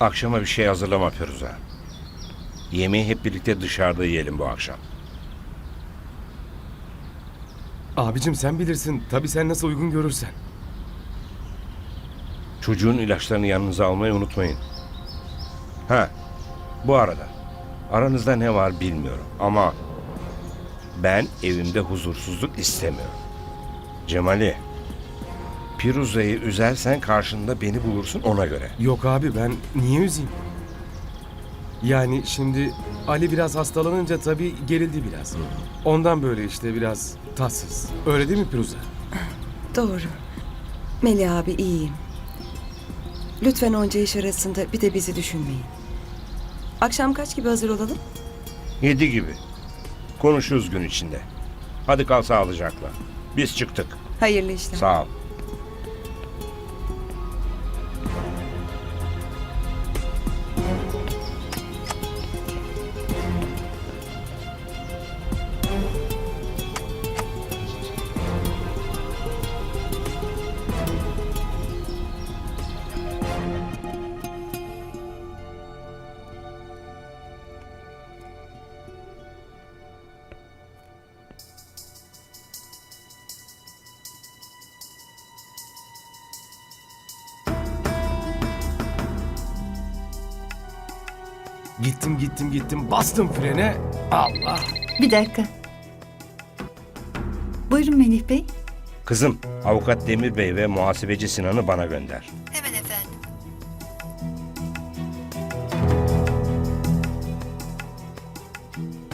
Akşama bir şey hazırlama Firuze. Yemeği hep birlikte dışarıda yiyelim bu akşam. Abicim sen bilirsin. Tabii sen nasıl uygun görürsen. Çocuğun ilaçlarını yanınıza almayı unutmayın. Ha, bu arada aranızda ne var bilmiyorum ama ben evimde huzursuzluk istemiyorum. Cemali, Piruze'yi üzersen karşında beni bulursun ona göre. Yok abi ben niye üzeyim? Yani şimdi Ali biraz hastalanınca tabii gerildi biraz. Ondan böyle işte biraz tatsız. Öyle değil mi Piruza? Doğru. Melih abi iyiyim. Lütfen onca iş arasında bir de bizi düşünmeyin. Akşam kaç gibi hazır olalım? Yedi gibi. Konuşuruz gün içinde. Hadi kal sağlıcakla. Biz çıktık. Hayırlı işler. Sağ ol. Gittim gittim gittim bastım frene. Allah. Bir dakika. Buyurun Melih Bey. Kızım, avukat Demir Bey ve muhasebeci Sinan'ı bana gönder. Hemen efendim.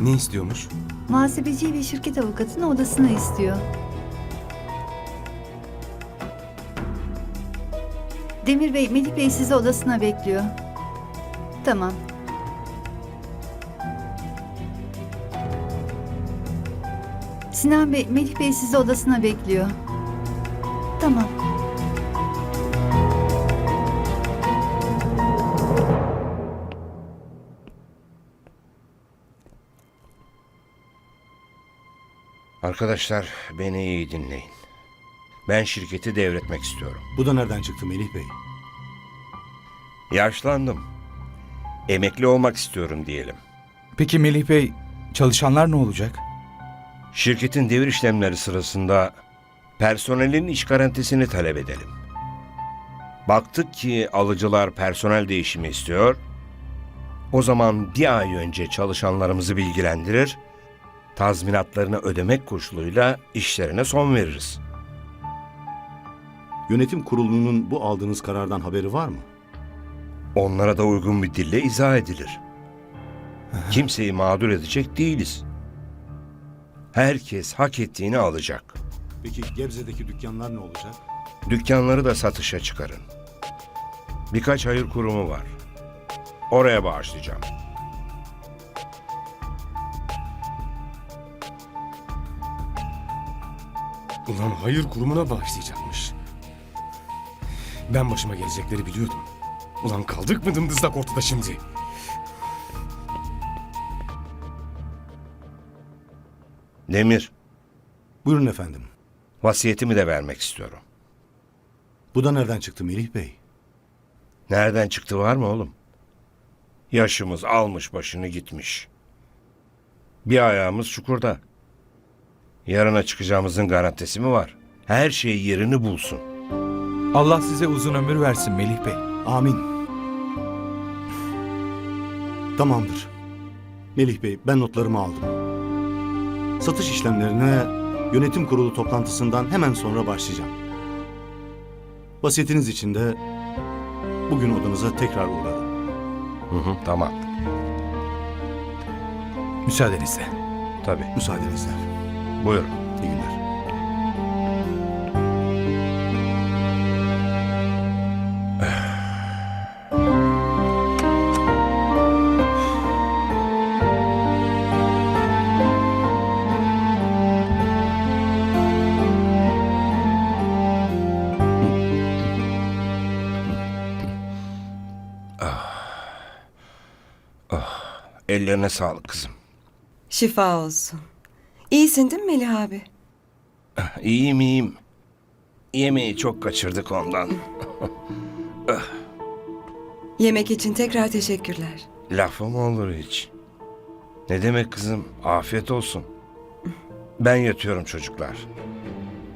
Ne istiyormuş? Muhasebeci ve şirket avukatını odasına istiyor. Demir Bey, Melih Bey sizi odasına bekliyor. Tamam. Sinan Bey, Melih Bey sizi odasına bekliyor. Tamam. Arkadaşlar beni iyi dinleyin. Ben şirketi devretmek istiyorum. Bu da nereden çıktı Melih Bey? Yaşlandım. Emekli olmak istiyorum diyelim. Peki Melih Bey, çalışanlar ne olacak? Şirketin devir işlemleri sırasında personelin iş garantisini talep edelim. Baktık ki alıcılar personel değişimi istiyor. O zaman bir ay önce çalışanlarımızı bilgilendirir, tazminatlarını ödemek koşuluyla işlerine son veririz. Yönetim kurulunun bu aldığınız karardan haberi var mı? Onlara da uygun bir dille izah edilir. Kimseyi mağdur edecek değiliz. Herkes hak ettiğini alacak. Peki Gebze'deki dükkanlar ne olacak? Dükkanları da satışa çıkarın. Birkaç hayır kurumu var. Oraya bağışlayacağım. Ulan hayır kurumuna bağışlayacakmış. Ben başıma gelecekleri biliyordum. Ulan kaldık mı dımdızlak ortada şimdi? Demir, Buyurun efendim. vasiyetimi de vermek istiyorum. Bu da nereden çıktı Melih Bey? Nereden çıktı var mı oğlum? Yaşımız almış başını gitmiş. Bir ayağımız çukurda. Yarına çıkacağımızın garantisi mi var? Her şey yerini bulsun. Allah size uzun ömür versin Melih Bey. Amin. Tamamdır. Melih Bey ben notlarımı aldım. Satış işlemlerine yönetim kurulu toplantısından hemen sonra başlayacağım. Vasiyetiniz için de bugün odanıza tekrar uğrarım. Hı hı, tamam, Müsaadenizle. tabii. Müsaadenizle. Buyur. İyi günler. Ellerine sağlık kızım. Şifa olsun. İyisin değil mi Melih abi? İyiyim iyiyim. Yemeği çok kaçırdık ondan. Yemek için tekrar teşekkürler. Lafı mı olur hiç? Ne demek kızım? Afiyet olsun. Ben yatıyorum çocuklar.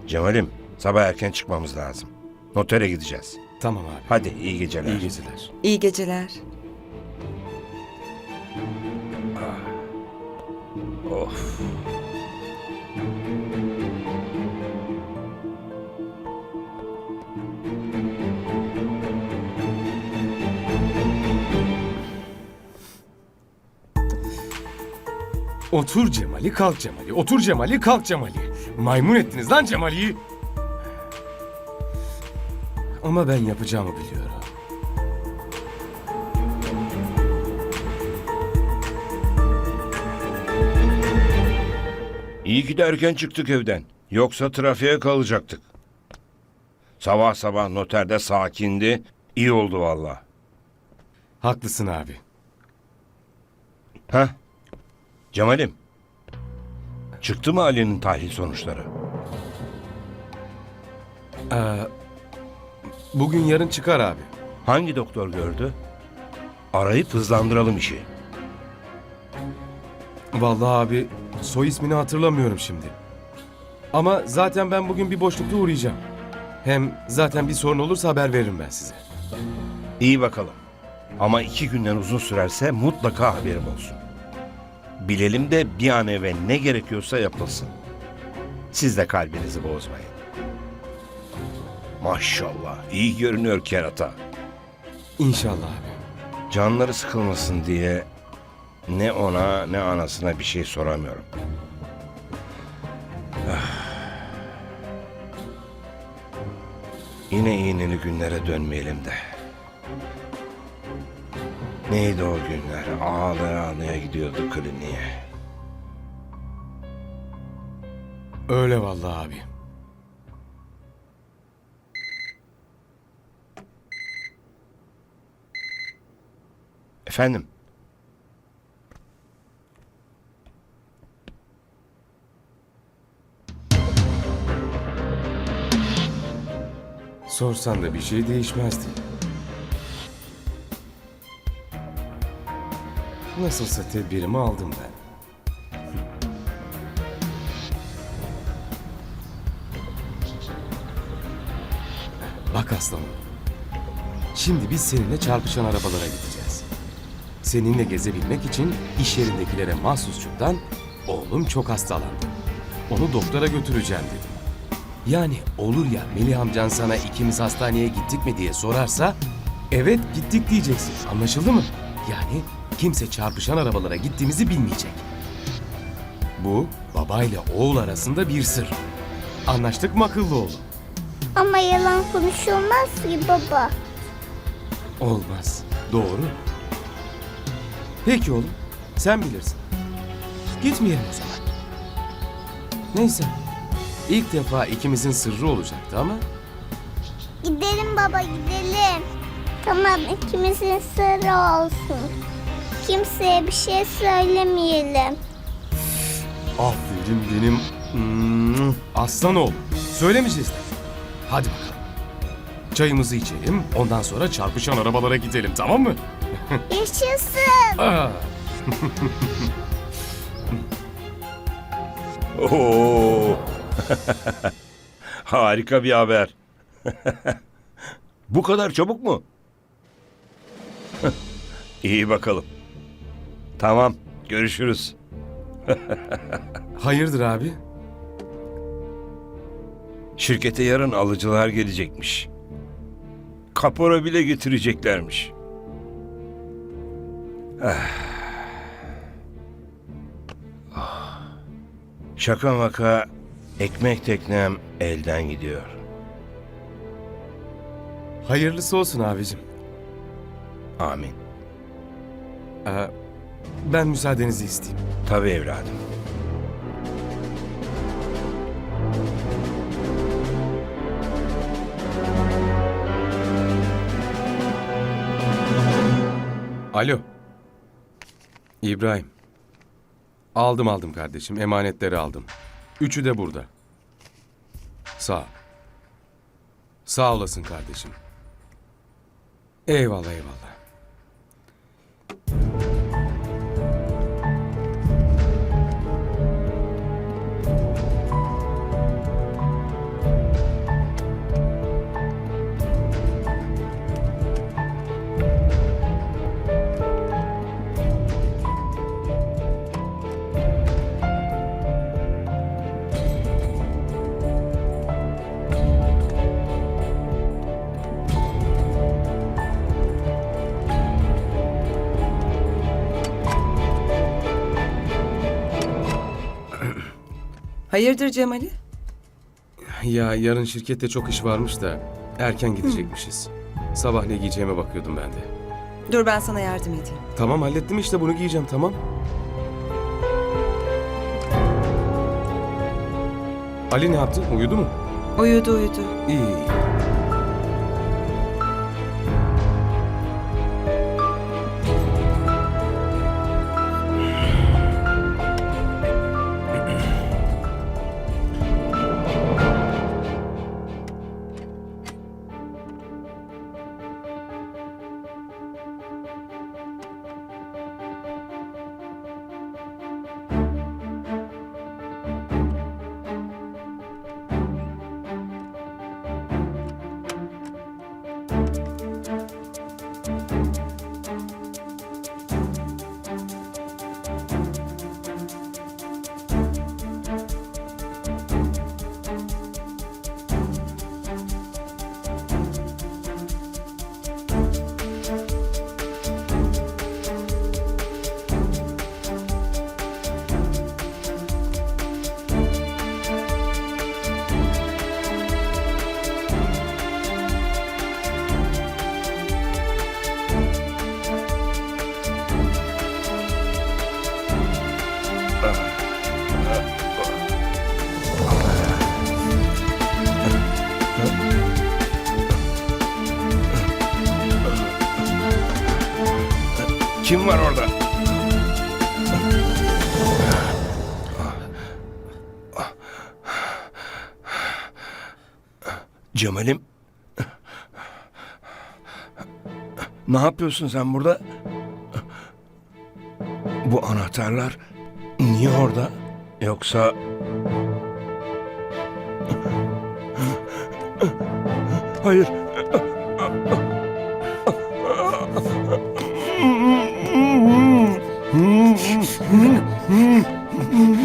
Cemal'im sabah erken çıkmamız lazım. Notere gideceğiz. Tamam abi. Hadi iyi geceler. İyi geceler. İyi geceler. Otur Cemali, kalk Cemali. Otur Cemali, kalk Cemali. Maymun ettiniz lan Cemali'yi. Ama ben yapacağımı biliyorum. İyi ki de erken çıktık evden. Yoksa trafiğe kalacaktık. Sabah sabah noterde sakindi. İyi oldu valla. Haklısın abi. Ha? Cemal'im. Çıktı mı Ali'nin tahlil sonuçları? Ee, bugün yarın çıkar abi. Hangi doktor gördü? Arayıp hızlandıralım işi. Vallahi abi soy ismini hatırlamıyorum şimdi. Ama zaten ben bugün bir boşlukta uğrayacağım. Hem zaten bir sorun olursa haber veririm ben size. İyi bakalım. Ama iki günden uzun sürerse mutlaka haberim olsun. Bilelim de bir an evvel ne gerekiyorsa yapılsın. Siz de kalbinizi bozmayın. Maşallah iyi görünüyor kerata. İnşallah abi. Canları sıkılmasın diye ne ona ne anasına bir şey soramıyorum. Ah. Yine iğneli günlere dönmeyelim de. Neydi o günler? Ağlaya ağlaya gidiyordu kliniğe. Öyle vallahi abi. Efendim? Sorsan da bir şey değişmezdi. Nasılsa tedbirimi aldım ben. Bak aslanım. Şimdi biz seninle çarpışan arabalara gideceğiz. Seninle gezebilmek için iş yerindekilere mahsusçuktan oğlum çok hastalandı. Onu doktora götüreceğim dedim. Yani olur ya Melih amcan sana ikimiz hastaneye gittik mi diye sorarsa evet gittik diyeceksin. Anlaşıldı mı? Yani kimse çarpışan arabalara gittiğimizi bilmeyecek. Bu babayla oğul arasında bir sır. Anlaştık mı akıllı oğlum? Ama yalan konuşulmaz ki baba. Olmaz. Doğru. Peki oğlum. Sen bilirsin. Gitmeyelim o zaman. Neyse. İlk defa ikimizin sırrı olacaktı ama Gidelim baba gidelim. Tamam ikimizin sırrı olsun. Kimseye bir şey söylemeyelim. aferin benim hmm, aslan oğlum. Söylemeyeceğiz. Hadi bakalım. Çayımızı içelim, ondan sonra çarpışan arabalara gidelim tamam mı? Yaşasın. Aa, Oo. Harika bir haber. Bu kadar çabuk mu? İyi bakalım. Tamam, görüşürüz. hayırdır abi? Şirkete yarın alıcılar gelecekmiş. Kapora bile getireceklermiş. Ah. Ah. Şaka maka ekmek teknem elden gidiyor. Hayırlısı olsun abicim. Amin. Ee, ben müsaadenizi isteyeyim. Tabii evladım. Alo. İbrahim. Aldım aldım kardeşim. Emanetleri aldım. Üçü de burada. Sağ ol. Sağ olasın kardeşim. Eyvallah eyvallah. Hayırdır Cemal'i? Ya yarın şirkette çok iş varmış da erken gidecekmişiz. Sabah ne giyeceğime bakıyordum ben de. Dur ben sana yardım edeyim. Tamam hallettim işte bunu giyeceğim tamam. Ali ne yaptı? Uyudu mu? Uyudu uyudu. İyi iyi. Kim var orada? Cemal'im. Ne yapıyorsun sen burada? Bu anahtarlar niye orada? Yoksa... Hayır. Mm, mm, mm-mm.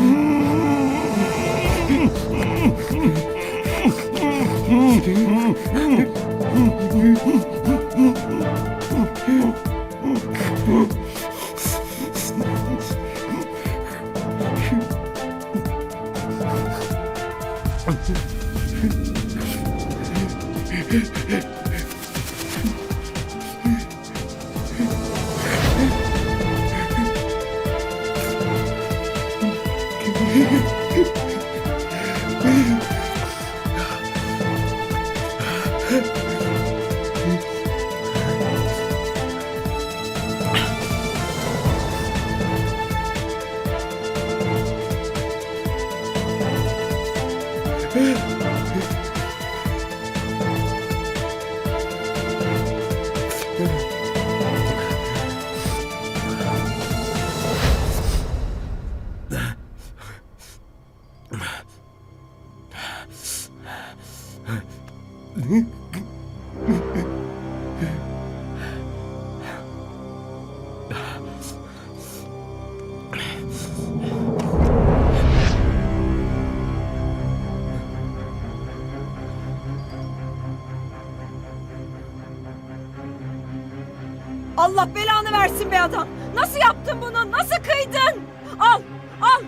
Allah belanı versin be adam. Nasıl yaptın bunu? Nasıl kıydın? Al, al,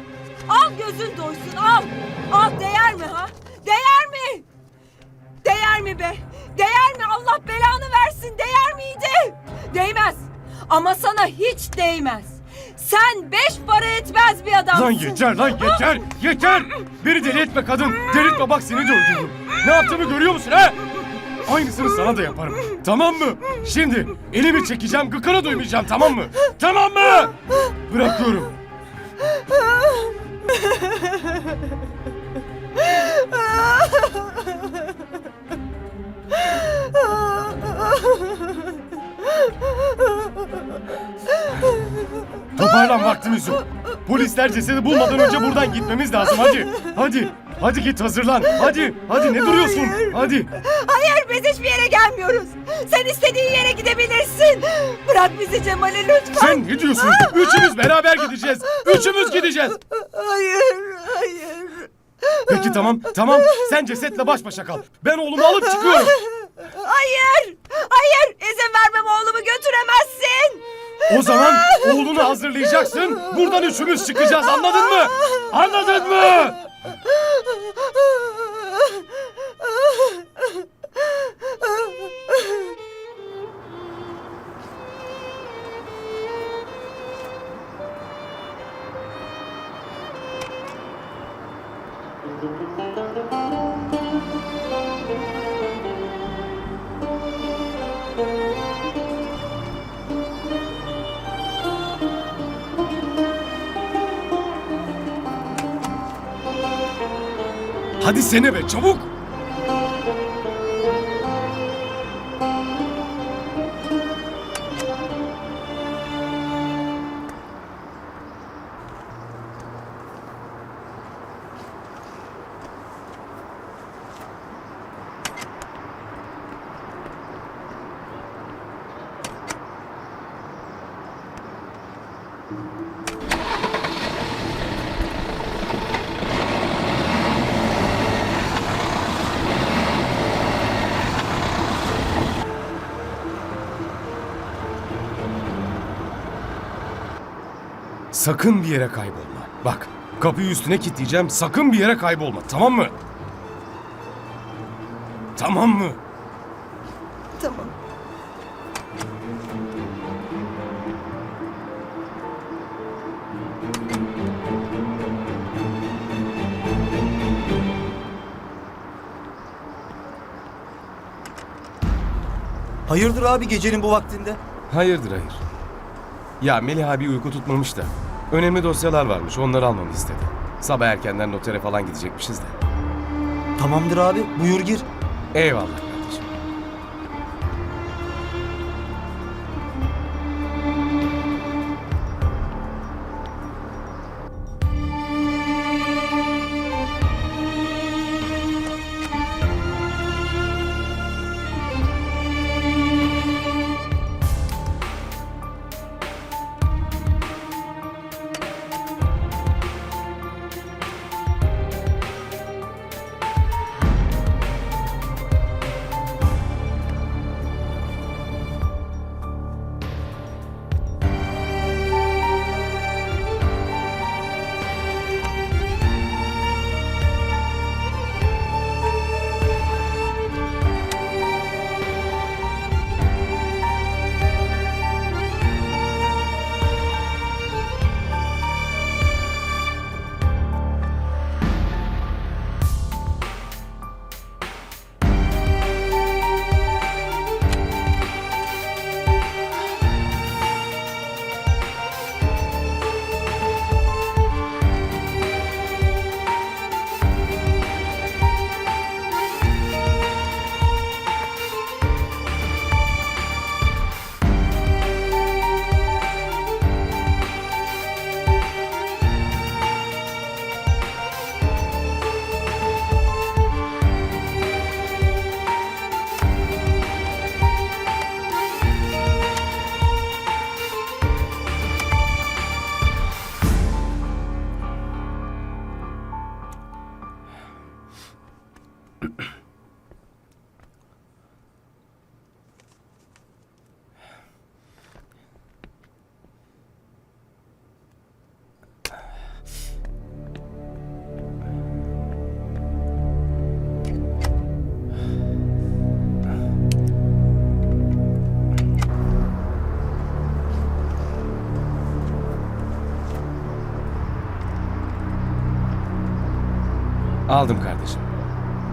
al gözün doysun al. Al değer mi ha? Değer mi? Değer mi be? Değer mi? Allah belanı versin. Değer miydi? Değmez. Ama sana hiç değmez. Sen beş para etmez bir adamsın. Lan yeter lan yeter yeter. Beni deli etme kadın. Delirtme bak seni de öldürürüm. Ne yaptığımı görüyor musun ha? Aynısını sana da yaparım. Tamam mı? Şimdi elimi çekeceğim gıkını duymayacağım tamam mı? Tamam mı? Bırakıyorum. Toparlan vaktimiz yok. Polisler cesedi bulmadan önce buradan gitmemiz lazım hadi. Hadi. Hadi git hazırlan. Hadi. Hadi ne duruyorsun? Hadi. Hayır biz hiçbir yere gelmiyoruz. Sen istediğin yere gidebilirsin. Bırak bizi Cemal'e lütfen. Sen ne diyorsun? Üçümüz beraber gideceğiz. Üçümüz gideceğiz. Hayır, hayır. Peki tamam, tamam. Sen cesetle baş başa kal. Ben oğlumu alıp çıkıyorum. Hayır, hayır. İzin vermem oğlumu götüremezsin. O zaman oğlunu hazırlayacaksın. Buradan üçümüz çıkacağız anladın mı? Anladın mı? Hadi be çabuk. Sakın bir yere kaybolma. Bak kapıyı üstüne kilitleyeceğim. Sakın bir yere kaybolma tamam mı? Tamam mı? Tamam. Hayırdır abi gecenin bu vaktinde? Hayırdır hayır. Ya Melih abi uyku tutmamış da. Önemli dosyalar varmış onları almamı istedi. Sabah erkenden notere falan gidecekmişiz de. Tamamdır abi buyur gir. Eyvallah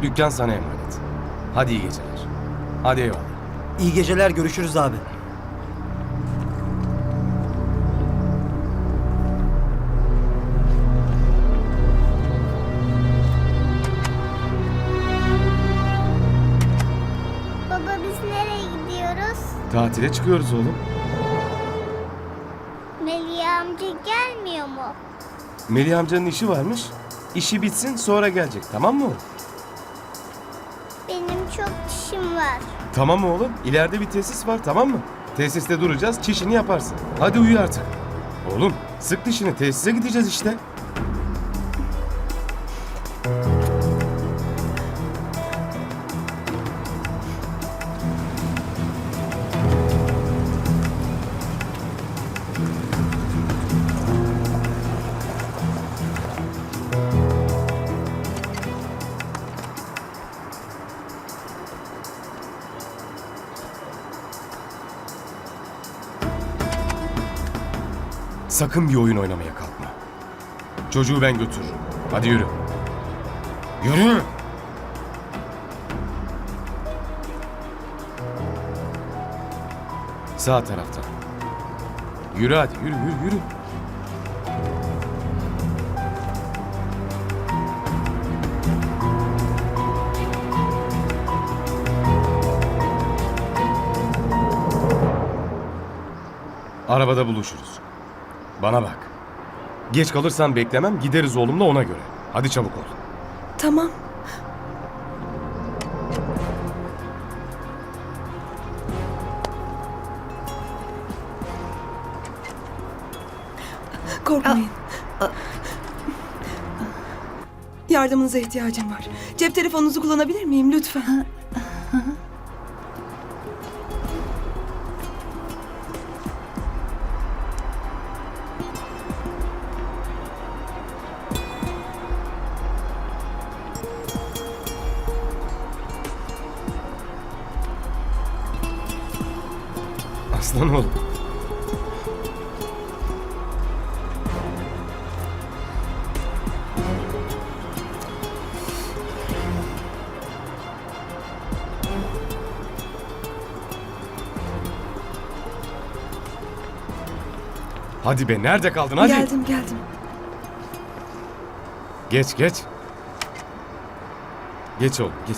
Dükkan sana emanet. Hadi iyi geceler. Hadi eyvallah. İyi geceler görüşürüz abi. Baba biz nereye gidiyoruz? Tatile çıkıyoruz oğlum. Melih amca gelmiyor mu? Melih amcanın işi varmış. İşi bitsin sonra gelecek tamam mı? Var. Tamam oğlum. İleride bir tesis var tamam mı? Tesiste duracağız çişini yaparsın. Hadi uyu artık. Oğlum sık dişini tesise gideceğiz işte. Sakın bir oyun oynamaya kalkma. Çocuğu ben götürürüm. Hadi yürü. Yürü! Sağ taraftan. Yürü hadi yürü yürü yürü. Arabada buluşuruz. Bana bak. Geç kalırsan beklemem gideriz oğlumla ona göre. Hadi çabuk ol. Tamam. Korkmayın. Yardımınıza ihtiyacım var. Cep telefonunuzu kullanabilir miyim lütfen? Hadi be nerede kaldın hadi. Geldim geldim. Geç geç. Geç oğlum geç.